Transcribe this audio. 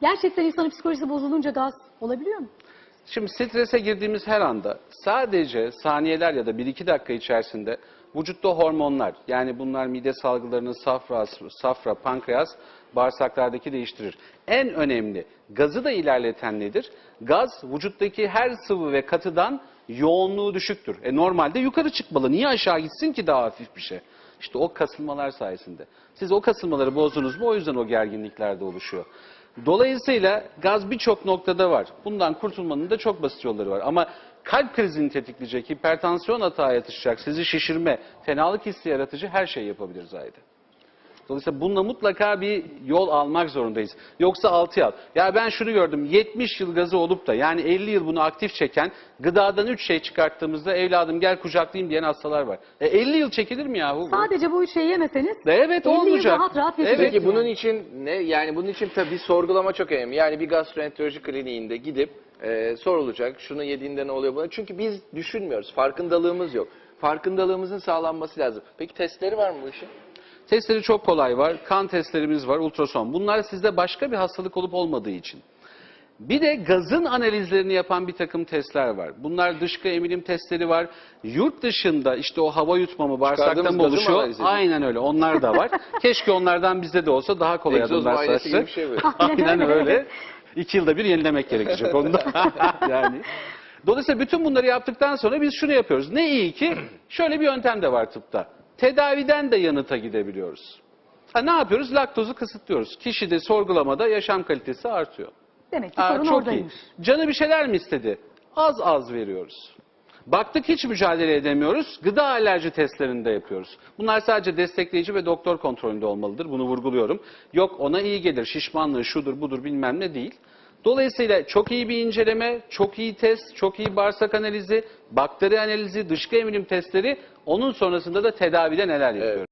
Gerçekten insanın psikolojisi bozulunca gaz olabiliyor mu? Şimdi strese girdiğimiz her anda sadece saniyeler ya da 1-2 dakika içerisinde vücutta hormonlar yani bunlar mide salgılarının safra, safra, pankreas, bağırsaklardaki değiştirir. En önemli gazı da ilerleten nedir? Gaz vücuttaki her sıvı ve katıdan yoğunluğu düşüktür. E normalde yukarı çıkmalı. Niye aşağı gitsin ki daha hafif bir şey? İşte o kasılmalar sayesinde. Siz o kasılmaları bozdunuz mu o yüzden o gerginlikler de oluşuyor. Dolayısıyla gaz birçok noktada var. Bundan kurtulmanın da çok basit yolları var. Ama kalp krizini tetikleyecek, hipertansiyon hata yatışacak, sizi şişirme, fenalık hissi yaratıcı her şeyi yapabiliriz Ayda. Dolayısıyla bununla mutlaka bir yol almak zorundayız. Yoksa altı yıl. Ya ben şunu gördüm. 70 yıl gazı olup da yani 50 yıl bunu aktif çeken gıdadan 3 şey çıkarttığımızda evladım gel kucaklayayım diyen hastalar var. E 50 yıl çekilir mi yahu? bu? Sadece bu üç şeyi yemeseniz De evet 50 yıl olmayacak. rahat rahat Evet. yaşayacaksınız. Peki bunun için ne yani bunun için tabii sorgulama çok önemli. Yani bir gastroenteroloji kliniğinde gidip e, sorulacak şunu yediğinde ne oluyor buna. Çünkü biz düşünmüyoruz. Farkındalığımız yok. Farkındalığımızın sağlanması lazım. Peki testleri var mı bu işin? Testleri çok kolay var. Kan testlerimiz var, ultrason. Bunlar sizde başka bir hastalık olup olmadığı için. Bir de gazın analizlerini yapan bir takım testler var. Bunlar dışkı emilim testleri var. Yurt dışında işte o hava yutma mı, bağırsakta mı oluşuyor? Aynen öyle. Onlar da var. Keşke onlardan bizde de olsa daha kolay Egzoz adımlar bir şey böyle. Aynen öyle. İki yılda bir yenilemek gerekecek onda. yani. Dolayısıyla bütün bunları yaptıktan sonra biz şunu yapıyoruz. Ne iyi ki şöyle bir yöntem de var tıpta. Tedaviden de yanıta gidebiliyoruz. Ha, ne yapıyoruz? Laktozu kısıtlıyoruz. Kişide sorgulamada yaşam kalitesi artıyor. Demek ki Aa, sorun çok oradaymış. iyi. Canı bir şeyler mi istedi? Az az veriyoruz. Baktık hiç mücadele edemiyoruz. Gıda alerji testlerini de yapıyoruz. Bunlar sadece destekleyici ve doktor kontrolünde olmalıdır. Bunu vurguluyorum. Yok ona iyi gelir, şişmanlığı şudur budur bilmem ne değil. Dolayısıyla çok iyi bir inceleme, çok iyi test, çok iyi bağırsak analizi, bakteri analizi, dışkı emilim testleri, onun sonrasında da tedavide neler yapıyoruz.